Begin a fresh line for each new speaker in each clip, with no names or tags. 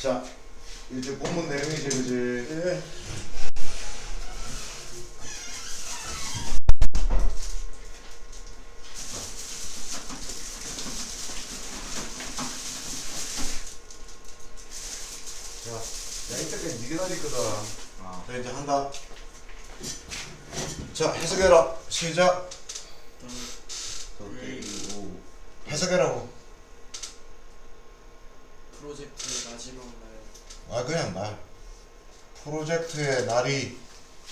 자, 이제 본문 내용이지, 그지?
네.
자, 야, 이때까지 니게 다니거든.
아.
자, 이제 한다. 자, 해석해라. 시작.
그리고
해석해라고.
프로젝트의 마지막 날
아, 그냥 날. 프로젝트의 날이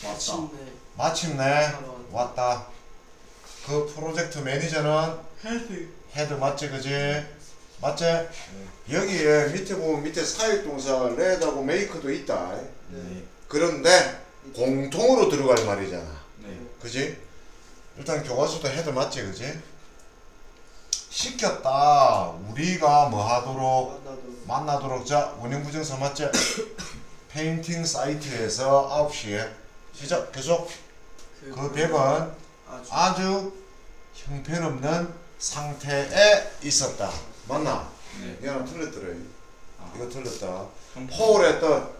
마침내
마침내 왔다. 그 프로젝트 매니저는
헤드
헤드 맞지, 그지? 맞지? 여기에 밑에 보면 밑에 사역동사 레드하고 메이크도 있다.
네.
그런데 공통으로 들어갈 말이잖아.
네.
그지? 일단 교과서도 헤드 맞지, 그지? 시켰다. 우리가 뭐 하도록
만나도
만나도록 자 원형부정사 맞지? 페인팅 사이트에서 9시에 시작 계속 그 벽은
아주
아주 형편없는 상태에 있었다. 맞나?
네.
미안하 틀렸더래.
아.
이거 틀렸다. 뜻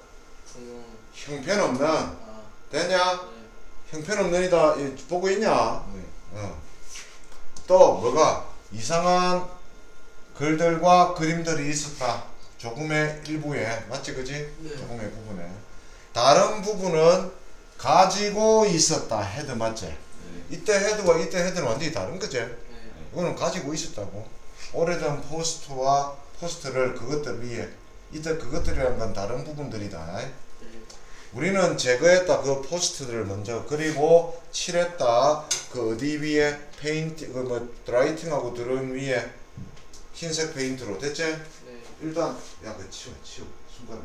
분홍
형편없는
아
되냐?
네.
형편없는이다. 이 보고 있냐?
네.
어. 또 뭐가 이상한 글들과 그림들이 있었다. 조금의 일부에 맞지 그지?
네.
조금의 부분에 다른 부분은 가지고 있었다. 헤드 맞지?
네.
이때 헤드와 이때 헤드는 완전히 다른 거지?
네.
이거는 가지고 있었다고. 오래된 포스트와 포스트를 그것들 위에 이때 그것들이란 건 다른 부분들이다.
네.
우리는 제거했다 그 포스트들을 먼저 그리고 칠했다 그 어디 위에 페인트 그뭐 드라이팅하고 드럼 위에 흰색 페인트로 됐지?
네.
일단 야그 치워 치워 순간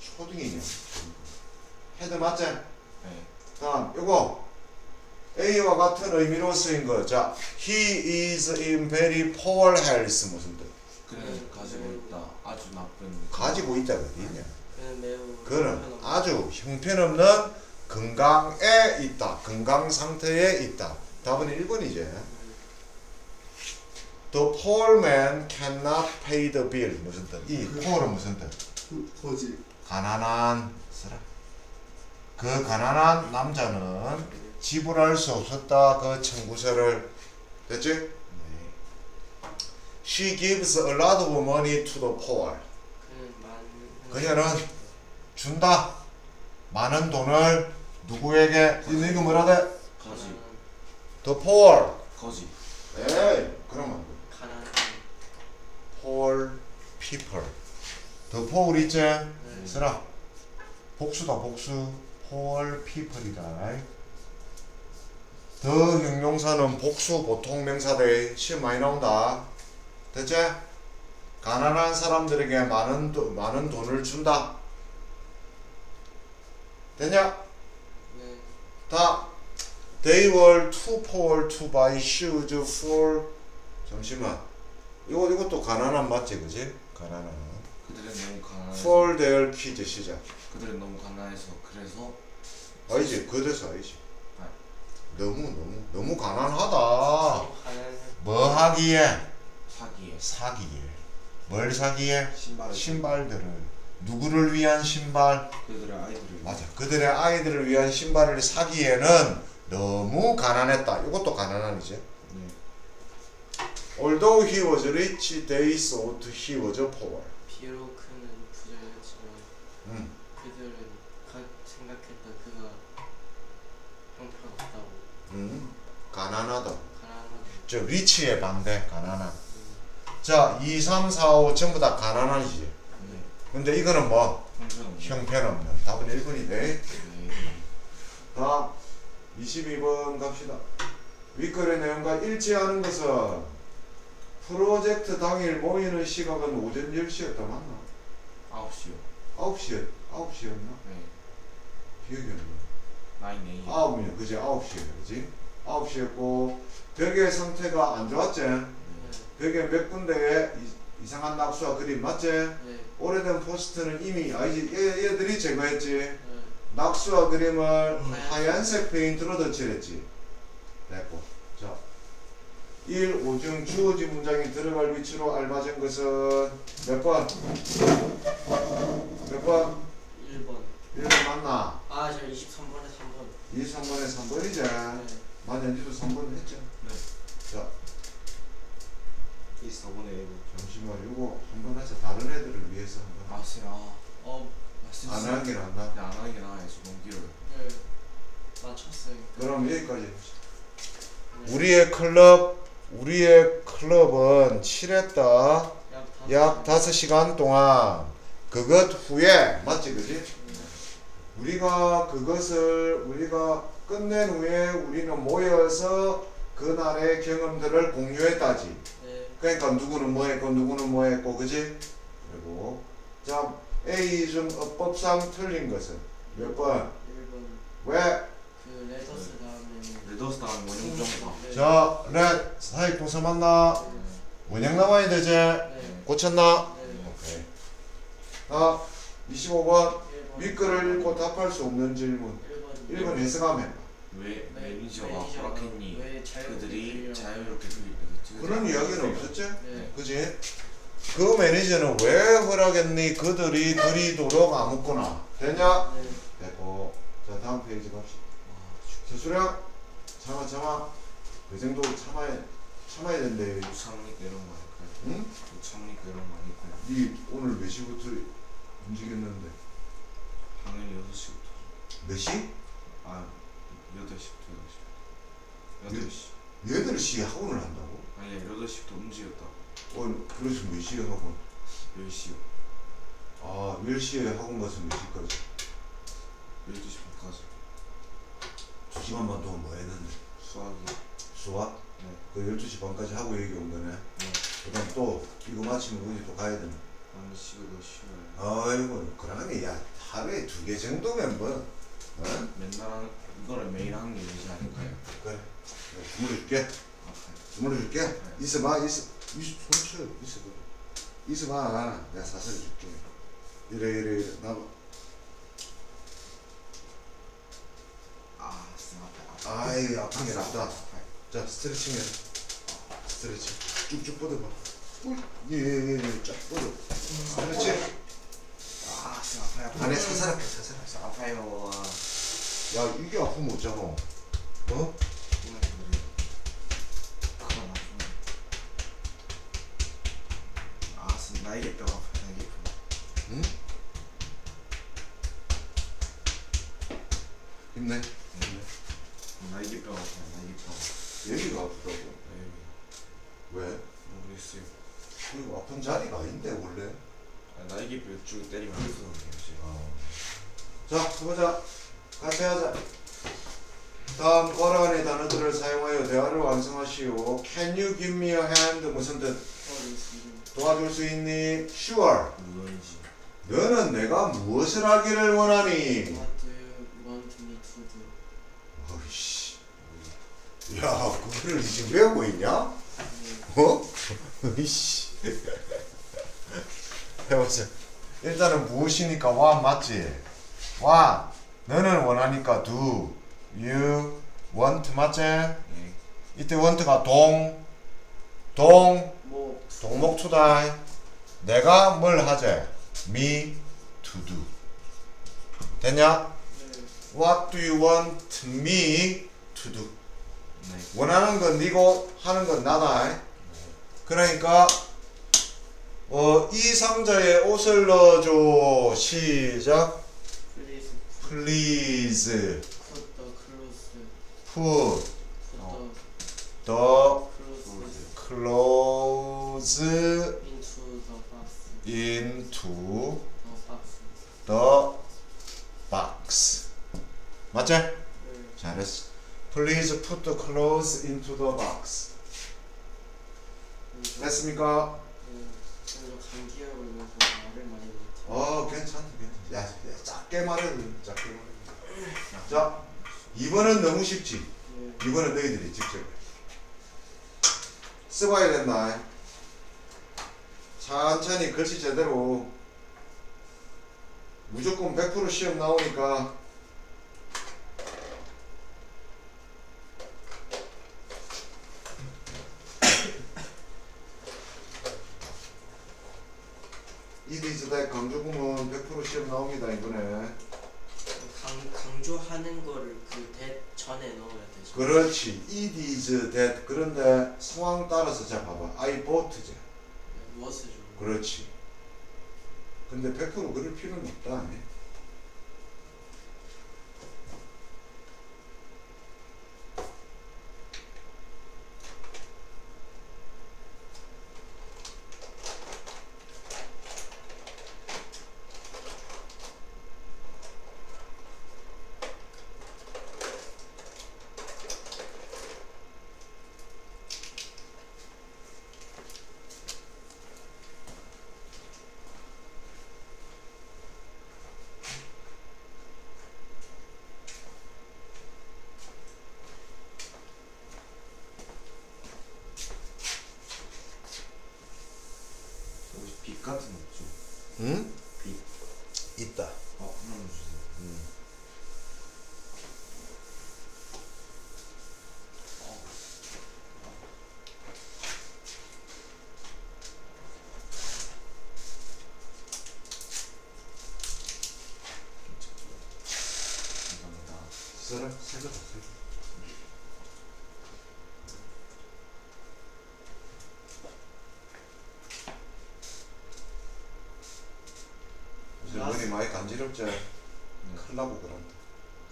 초딩이냐 헤드 맞지?
네.
다음 요거 A와 같은 의미로 쓰인 거 자 He is in very poor health 무슨 뜻?
그는 가지고 있다. 아주 나쁜.
가지고 있다가 어디 있냐
그는 매우
그는
형편없는-
아주 형편없는 건강에 있다. 건강 상태에 있다. 답은 1번이지. Poor man cannot pay the bill. 무슨 뜻? 이 poor은 무슨 뜻?
거지
가난한 쓰라. 그 가난한 남자는 지불할 수 없었다. 그 청구서를 됐지?
네.
She gives a lot of money to the poor. 그녀는 준다. 많은 돈을 누구에게? 이거 뭐라 돼?
거지.
The poor.
거지.
에이, 그러면 안 돼.
가난한
poor people. The poor 있지?
네.
쓰라. 복수다, 복수. poor people이다. 더 형용사는 복수 보통 명사대 시험 많이 나온다. 됐지? 가난한 사람들에게 많은 도, 많은 돈을 준다. 됐냐?
네.
다 They were too poor to buy shoes for 잠시만 이거 이것도 가난한 맞지 그지? 가난한.
그들은 너무 가난해서.
for their 시작.
그들은 너무 가난해서 그래서
아니지 그 대사 아니지.
아.
너무 너무 너무 가난하다.
가난한
뭐 하기에?
사기에.
사기에. 뭘 사기에?
신발을
신발들을. 누구를 위한 신발?
그들의 아이들을
맞아. 그들의 아이들을 위한 신발을 사기에는 너무 가난했다. 이것도 가난한이지.
네.
Although he was rich, they thought he was poor.
비록 그는 부자였지만
음.
그들은 가, 생각했다 그가 형편없다고
음. 가난하다.
가난하다고
저 리치의 반대 가난한. 자, 2, 3, 4, 5 전부 다 가난한이지.
네.
근데 이거는 뭐
형편없는.
답은 1번이네.
네.
다음 22번 갑시다. 윗글의 내용과 일치하는 것은 프로젝트 당일 모이는 시각은 오전 10시였다 맞나?
아홉 시요.
9시였, 9시였나?
네.
기억이 안 나.
나인 에이.
아홉이면 그지 아홉 시에 그지 아홉 시였고 벽의 상태가 안 좋았지
네.
벽에 몇 군데에 이- 이상한 낙수와 그림 맞지
네.
오래된 포스트는 이미 아이지 얘, 얘들이 제거했지
네.
낙수와 그림을
하얀색.
페인트로 덧칠했지 됐고 자 1. 오중 주어진 문장이 들어갈 위치로 알맞은 것은 몇 번? 번?
1번
1번 맞나?
아 저 23번에 3번
23번에 3번이지?
네
맞아 니도 3번 했죠?
네.
자
24번에 A
잠시만 이거 한 번 하자 다른 애들을 위해서 한번
아 쌤, 아
어,
말씀
안 하는 게 낫나?
네, 안 하는 게 나아요 저 너무 길어요
네 맞췄어요
그럼 여기까지 해보자
네.
우리의 클럽 우리의 클럽은 칠했다
약약 다섯
5시간 동안 그것 후에 맞지 그지?
네.
우리가 그것을 우리가 끝낸 후에 우리는 모여서 그날의 경험들을 공유했다지
네
그러니까 누구는 뭐 했고 누구는 뭐 했고 그지? 그리고 자 A 중 어법상 틀린 것은 몇 번?
1번
왜?
레더스 다음에
원형 정사
네.
자, 렛 사익 동사 맞나? 원형 나와야 되지?
네
고쳤나?
네
오케이. 아, 25번
1번
밑글을 읽고 답할 수 없는 질문
1번
1번 해석하면
왜
네,
매니저가 허락했니 그들이? 자유롭게
그런 이야기는 없었지?
네
그지? 그 매니저는 왜 허락했니? 그들이 그리도록 아무거나 됐냐?
네.
됐고 자 다음 페이지 갑시다 서수령 참아 참아 그 정도 참아야 참아야 된대
우상립 이런 거 아닐까요?
응?
우상립 이런 거 아닐까요?
니 오늘 몇 시부터 움직였는데
당연히 6시부터
몇 시?
아 8시부터 8시 8시
8시에 학원을 한다고?
아니 8시부터 움직였다
어 그래서 몇 시에 학원?
10시요
아 10시에 학원 가서 몇 시까지?
12시 반까지
2시간만 동안 뭐 했는데?
수학이
수학?
네.
그 12시 반까지 하고 여기 온 거네.
네.
그 다음 또 이거 마치면 어디 또 가야 되네.
아니 시간도 쉬워요
아이고 그러면 야 하루에 두 개 정도면 뭐 어?
맨날 하는 이거를 매일 하는 게 되지 않을까요?
그래. 내가 주문해 줄게.
아,
주문해 줄게. 있어봐. 있어. 있어. 손쳐 있어봐. 있어봐. 내가 사서 줄게. 이래 이래. 이래 나
아, 쌤 앞에 앞에
아이 아픈 게 낫다. 자 스트레칭 해. 스트레칭. 쭉쭉 뻗어봐. 예예예쫙 뻗어. 스트레칭
아, 쌤 아파요. 아파요
안에 사사롭게 사사롭게.
쌤 아파요.
아야 이게 아프면 어쩌노? 어? 해보자 같이 하자 다음 안의 단어들을 사용하여 대화를 완성하시오 Can you give me a hand? 무슨 뜻? 도와줄 수 있니? Sure
물론이지
너는 내가 무엇을 하기를 원하니?
What do you want me to do?
어이씨 야 그거를 지금 외우고 있냐?
네.
어? 이씨 해보자 일단은 무엇이니까 와 맞지? 와 너는 원하니까 do you want 맞지?
네
이때 want가 동, 동,
뭐
동목투다 내가 뭘 하재? me to do 됐냐?
네.
What do you want me to do?
네.
원하는 건 니고 하는 건 나다. 그러니까 어, 이 상자에 옷을 넣어줘. 시작.
Please put the clothes
put
put
the
the clothes
clothes
into
into
the box the box
the box. 맞지?
네.
잘했어. Please put the clothes into the box.
네.
됐습니까?
네. 좀 감기가 걸려서 말을 많이 못해.
어 괜찮다 괜찮다 야, 야 작게 말해 작게 말해 자 2번은 너무 쉽지
네.
2번은 너희들이 직접 해. 써봐야 된다 천천히 글씨 제대로 무조건 100% 시험 나오니까 It is is that 강조구문 100% 시험 나옵니다 이번에.
강 강조하는 거를 그 that 전에 넣어야 되죠.
그렇지. it is that 그런데 상황 따라서 자 봐봐. I bought제.
무엇을 좀.
그렇지. 근데 100% 그럴 필요는 없다. 아니?
혹시 빛 같은 거 없죠?
응?
빛.
있다.
어 하나만 주세요.
쓰라. 쓰라. 요새 머리 많이 간지럽지? 큰일 나고 그런다.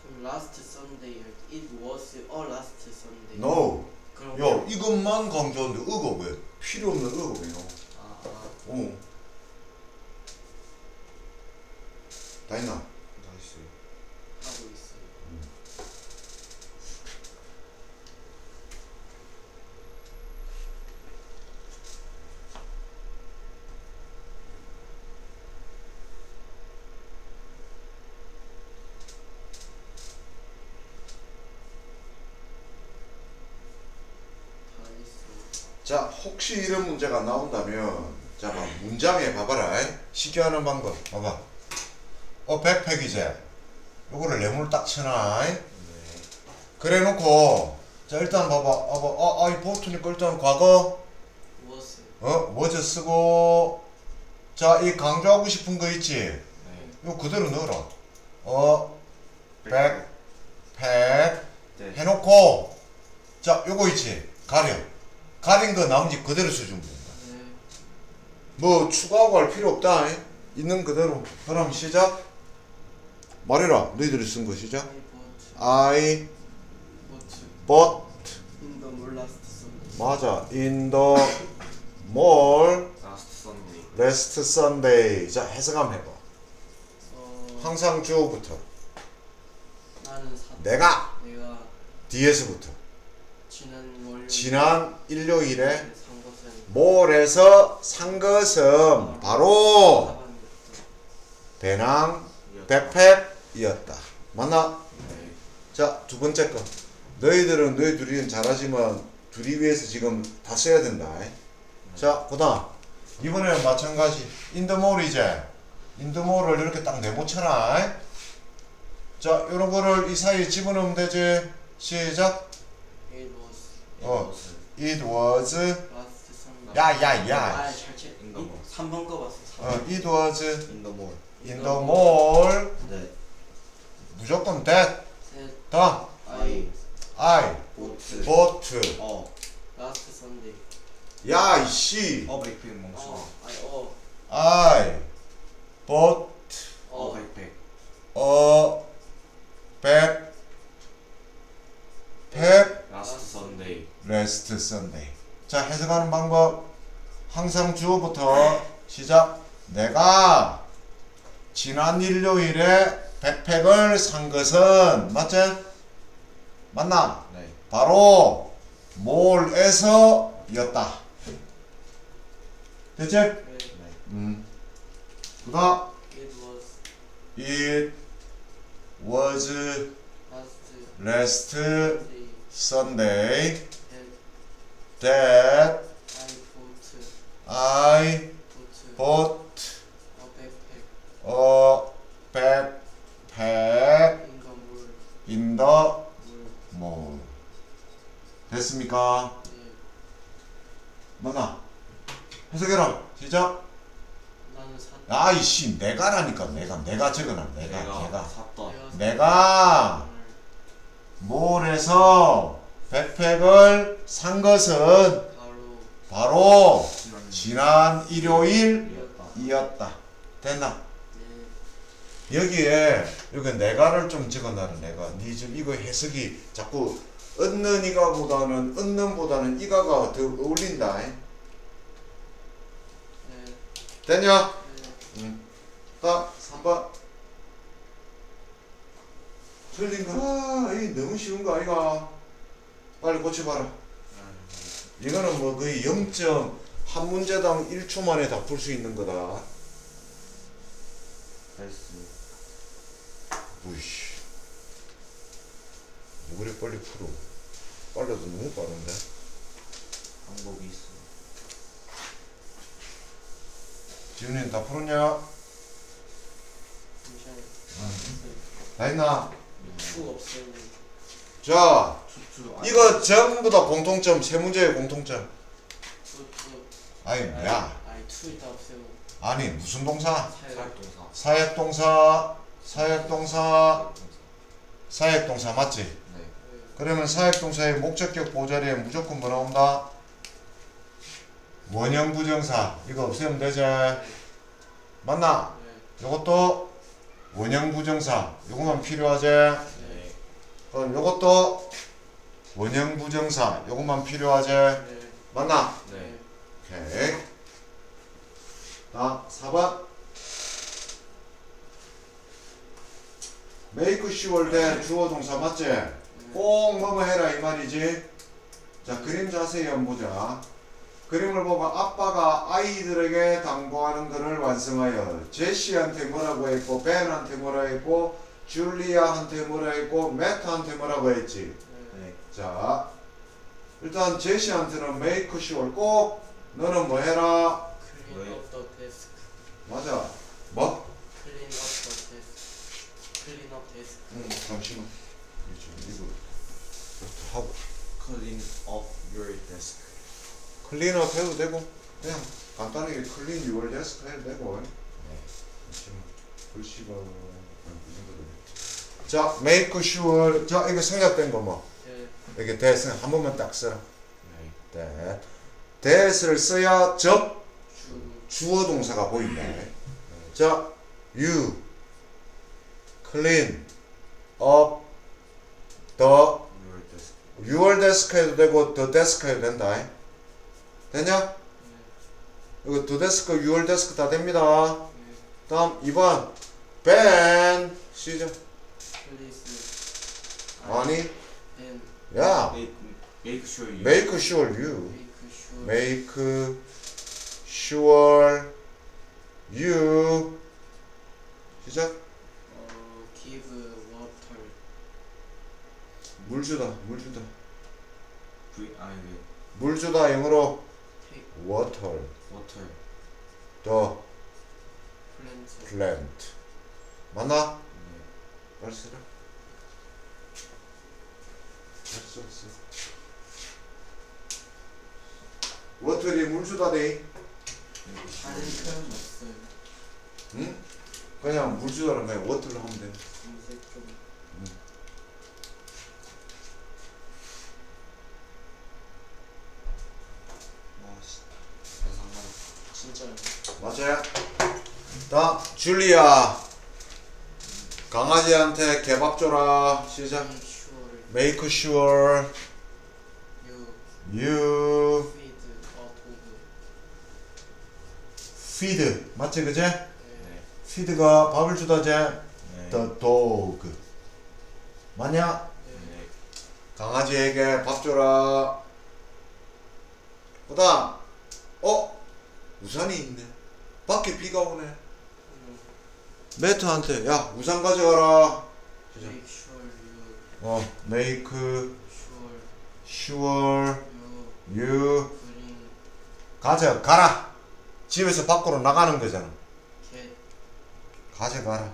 그럼 last Sunday it was a last Sunday.
No.
그럼
야 이것만 강조하는데 의거 왜? 필요 없는 의거 왜 넣어?
아, 아
어. 다이나.
나이스.
하고 있어요. 다 했어요.
자 혹시 이런 문제가 나온다면 자 봐, 문장에 봐봐라. 시기하는 방법 봐봐. 어 백팩이제 요거를 레몬을 딱 쳐놔.
네.
그래 놓고 자 일단 봐봐. 어, 봐, 어, 아 이 보트니까 일단 과거.
was
어 was 쓰고. 자 이 강조하고 싶은 거 있지?
네.
요 그대로 넣어라. 어 백, 팩
네.
해놓고. 자 요거 있지? 가려 가린 거 나머지 그대로 써주면 된다
네.
뭐 추가하고 할 필요 없다. 잉? 있는 그대로. 그럼 시작. 말해라. 너희들이 쓴 거 시작. I
bought bought
bought
in the mall last Sunday.
맞아. In the mall
라스트 썬데이.
last Sunday. 자 해석 한번 해봐.
어,
항상 주어부터
나는 사
내가
내가
뒤에서부터
지난
지난 일요일에 몰에서 산 것은 바로. 배낭 백팩이었다. 맞나?
네.
자, 두 번째 거. 너희들은 너희 둘이는 잘하지만 둘이 위해서 지금 다 써야 된다. 자, 그 다음. 이번에는 마찬가지. 인더몰 이제. 인더몰을 이렇게 딱 내보쳐라. 자, 요런 거를 이 사이에 집어넣으면 되지. 시작.
It was
어. It was.
last Sunday.
야, 야, 야.
아, 잘 치.
In the mall.
3번 거 봤어. 3번.
어, it was
인더몰.
in the mall.
네.
무조건 that.
셋.
다음.
I
I
보트.
bought.
어.
last Sunday.
야, 이씨.
어 백팩 멍청아.
어, I 어.
I bought
어
어.
백팩.
어, 백, 백,
라스
레스트 선데이. 자, 해석하는 방법. 항상 주어부터 시작. 내가 지난 일요일에 백팩을 산 것은 맞지? 맞나?
네.
바로 몰에서였다. 됐지?
네.
네.
음. 그다음
It was last Sunday. That I
I
bought a backpack
a backpack
in the mall.
the
mall.
mall. 됐습니까?
네.
맞나? 해석해라. 시작. 아이씨 내가라니까 내가 내가 적어놔 내가
내가
내가
샀던
내가 몰에서 백팩을 산 것은
바로
지난
일요일이었다
일이었다.
됐나?
네.
여기에 여기 내가를 좀 적어놔라 내가 니 지금 이거 해석이 자꾸 얻는 이가보다는 얻는 보다는 이가가 더 어울린다 잉?
네.
됐냐?
네.
딱 3번 틀린 거 아, 이 너무 쉬운 거 아이가 빨리 고쳐봐라 이거는 뭐 거의 0점 한 문제당 1초 만에 다 풀 수 있는 거다
헬스
우이씨 왜 그래 빨리 풀어 빨라도 너무 빠른데
방법이 있어.
지훈이는 다 풀었냐?
잠시만요.
다 했나?
추 없어요.
자 이거 전부 다 공통점 세 문제의 공통점. 아니 뭐야
아니 투 있다 없어요.
아니 무슨 동사?
사요.
사역동사.
사역 동사 사역 동사 사역 동사 맞지?
네.
네.
그러면 사역 동사의 목적격 보자리에 무조건 뭐 나온다? 원형 부정사 이거 없애면 되지 맞나?
네.
요것도 원형 부정사 요거만 필요하지
네.
그럼 요것도 원형 부정사 요것만 필요하지
네.
맞나?
네.
오케이 자 4번 make sure 된 주어 동사 맞지? 꼭 뭐뭐 해라 이 말이지 자 그림 자세히 한번 보자 그림을 보고 아빠가 아이들에게 당부하는 것을 완성하여 제시한테 뭐라고 했고 벤한테 뭐라 했고 줄리아한테 뭐라 했고 매트한테 뭐라고 했지
네.
네.
자 일단 제시한테는 make sure 꼭 너는 뭐 해라
Clean
왜?
up the desk.
맞아 뭐?
Clean up the desk. Clean up desk.
응 잠시만 이거 하고
Clean up your desk.
클린 업 해도 되고 그냥 간단하게 클린 유월 데스크 해도 되고
네.
잠시만 글씨가 아, 이 정도 되네 자 make sure 자 이거 생략된 거 뭐
네.
이게 대스 한 번만 딱 써라
네.
대 대스를 써야 접
주.
주어 동사가 보인다 자 you clean up the
Your desk.
해도 되고 the desk 해도 된다?
네.
이거 the desk, your desk 다 됩니다
네.
다음 2번 Ben 시작
Please.
아니 야
Make sure you
make sure you
make sure.
you 시작
어, give water.
물 주다 물 주다
V 아니
왜물 주다 영어로
Take
water
water.
the
plant.
plant 맞나?
네.
빨리 쓰라 됐어 됐어 워터리 물 주다 돼
다른 표현 없어요.
응? 그냥 물 주다는 그냥 워터를 하면 돼
검색 좀.
와씨. 세상만.
진짜요.
맞아요 다 줄리아 강아지한테 개밥 줘라 시작
Make sure you feed
맞지 그제?
네.
네.
feed가 밥을 주다제
네.
the dog 맞냐?
네.
강아지에게 밥 줘라 보다 어? 우산이 있네 밖에 비가 오네
음,
매트한테 야 우산 가져가라 시작.
Make sure you
어 make
sure you bring
가져 가라 집에서 밖으로 나가는 거잖아 가져가라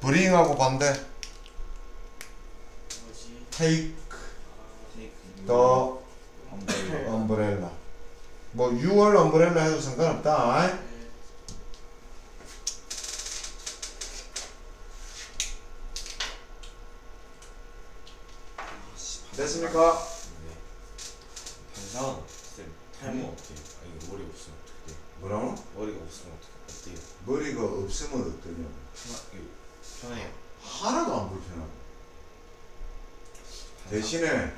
bring하고 반대 take
아,
the
umbrella.
뭐 6월 umbrella 해도 상관없다 됐습니까?
네. 반사은 쌤 탈모 어떻게? 아 이거 머리 없으면 어떻게?
뭐라고?
머리가 없으면 어떻게? 어때요?
머리가 없으면 어떠냐?
편하 이거 편해요.
하나도 안 불편하고 대신에
네.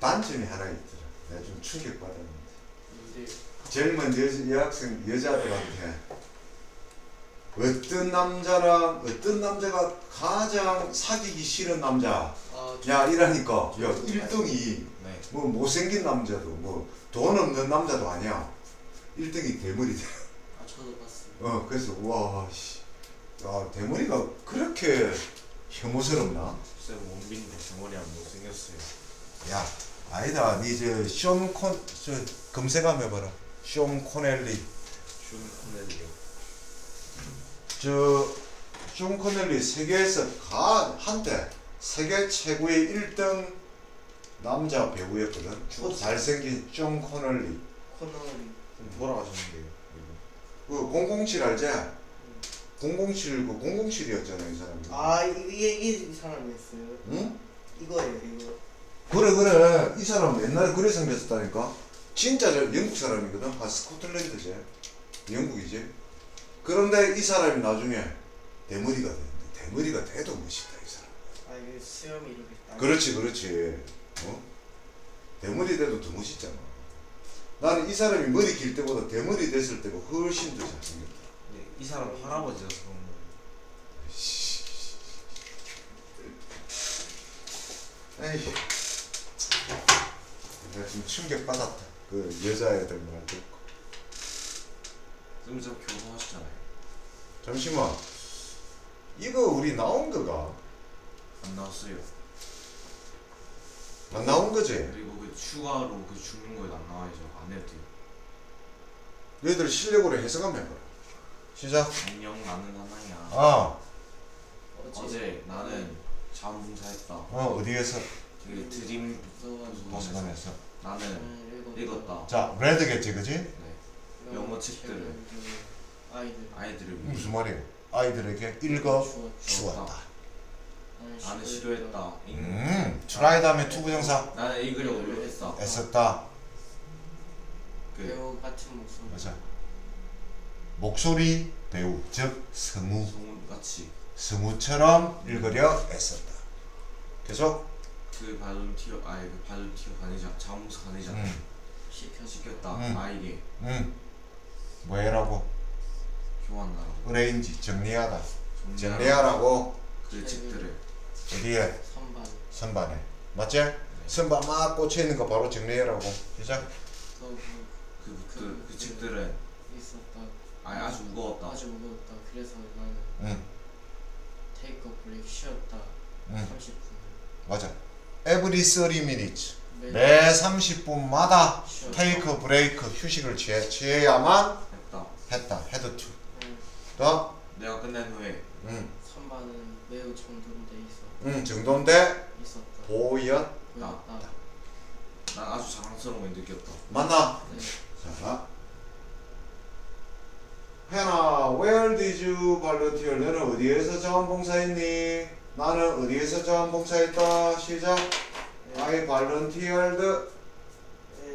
단점이 하나 있더라. 내가 좀 충격받았는데 젊은 여, 여학생 여자들한테 어떤 남자랑 어떤 남자가 가장 사귀기 싫은 남자
아,
야 이라니까 야 1등이
네.
뭐 못생긴 남자도 뭐 돈 없는 남자도 아니야 1등이 대머리다
아 저도 봤어요.
어 그래서 와씨 야 대머리가 그렇게 혐오스럽나
쌤 원빈데 제 머리 안 못생겼어요.
야 아니다 니저숀콘저 검색 한번 해봐라 숀 코넬리
준 코넬리요.
저숀 코넬리 세계에서 가 한때 세계 최고의 1등 남자 배우였거든
죽었어.
잘생긴 숀 코넬리
코너리.
좀 돌아가셨는데요.
그 007 알지? 007 그 007이었잖아 이 사람이
아 이게 이게 이 사람이었어요.
응?
이거예요 이거.
그래 그래 이 사람 옛날에 그래 생겼었다니까 진짜 저 영국 사람이거든 아 스코틀랜드지 영국이지 그런데 이 사람이 나중에 대머리가 됐는데 대머리가 돼도 멋있다 이 사람
수염이 이렇게 딱.
그렇지 그렇지 어? 대머리 돼도 더 멋있잖아 나는 이 사람이 머리 길 때보다 대머리 됐을 때가 훨씬 더 잘생겼다
네, 이 사람 할아버지가 그런 거.
에이 내가 지금 충격받았다 그 여자애들 말 듣고
쌤저 결혼하셨잖아요.
잠시만 이거 우리 나온 거가
안 나왔어요.
안 나온 거지?
그리고 그 추가로 그 죽는 거에도 안 나와야죠. 안 해도 돼요.
너희들 실력으로 해석 한번 해봐라 시작
안녕 나는 하나야.
아
어제 나는 자원봉사했다.
어, 어디에서?
그 드림.
도서관에서
나는
음,
읽었다.
자 레드겠지 그지?
네. 영어 책들을.
아이들.
아이들을
무슨 말이에요? 아이들에게 읽어
주었.
주었다
나는. 잉.
음 트라이 다음에 투부정사
나는 읽으려고 노력했다.
애썼다
그
배우 같은 목소리.
맞아 목소리 배우 즉 성우
소문같이
성우처럼 읽으려 애썼다 계속
그 발론티어 아니 그 발론티어 관리자 자원봉사 관리자
음,
시켜.
시켰다.
음.
아이게
음. 뭐해라고?
교환하라고.
어레인지 정리하다
정리하라고.
정리하라고
그 책들을
어디에?
선반.
선반에 맞지? 선반 막 꽂혀 있는 거 바로 정리해라고 시작
또그
그, 그, 그 책들은
있었다.
아니 아주 무거웠다.
아주 무거웠다. 그래서 나는
응,
테이크 브레이크 쉬었다.
응
30분.
맞아 Every 30 minutes 매매 30분마다
쉬었다.
테이크 브레이크 휴식을 취해, 취해야만
했다.
했다 헤드 투
응.
더?
내가 끝낸 후에
응,
선반은 매우 정돈돼 있어.
응 정돈돼
있었다.
보였
보였다.
난 아주 자랑스러운 걸 느꼈다.
맞나?
네.
자 해나 where did you volunteer 너는 어디에서 자원봉사했니? 나는 어디에서 자원봉사했다 시작 I volunteered
에...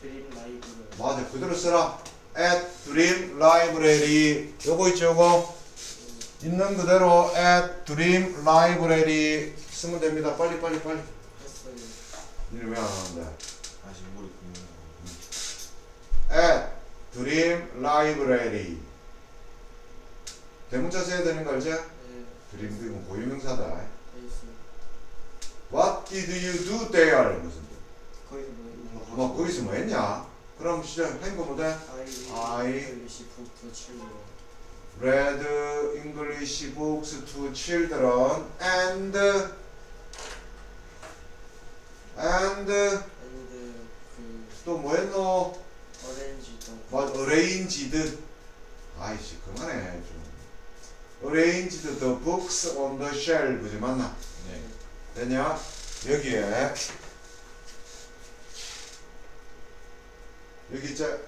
드림 라이브를.
맞아 그대로 써라 at Dream Library 요거 있죠 요거 있는 그대로 at Dream Library 쓰면 됩니다 빨리 빨리 빨리
했어요.
일왜안 하는데
다시 머리 굽는
at Dream Library 대문자 써야 되는 거 알지?
네.
드림도 이건 고유명사다
돼 있어요.
What did you do there? 무슨
거기서
뭐뭐 거기서 뭐 했냐? 그럼 시작 한거 뭐돼?
I
I
children.
Read English books to children and and
And
그또뭐 했노?
orange 도.
맞 arranged 아이씨 그만해 좀 arranged the books on the shelf 맞나?
네.
됐냐? 여기에 여기 이제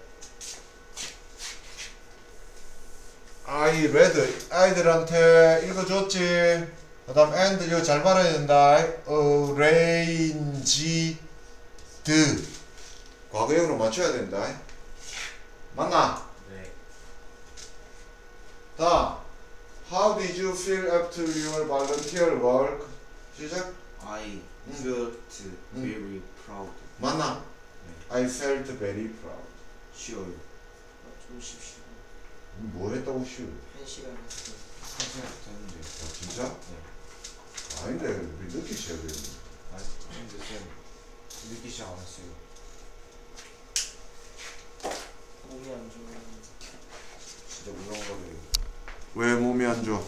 I read 아이들한테 읽어줬지 그 다음 and 이거 잘 말아야 된다 arranged 과거형으로 맞춰야 된다 맞나?
네.
다음 How did you feel after your volunteer work? 시작
I felt
음.
very proud.
맞나? I felt very proud
쉬어요.
아, 좀 쉽시다.
뭐 했다고 쉬워?
한 시간 했어.
한 시간부터 했는데.
아, 진짜?
네.
아닌데 왜 늦게 시작했니?
아 근데 쌤 늦게 시작 안 했어요.
몸이 안 좋아.
진짜 물렁거려요.
왜 몸이 안 좋아?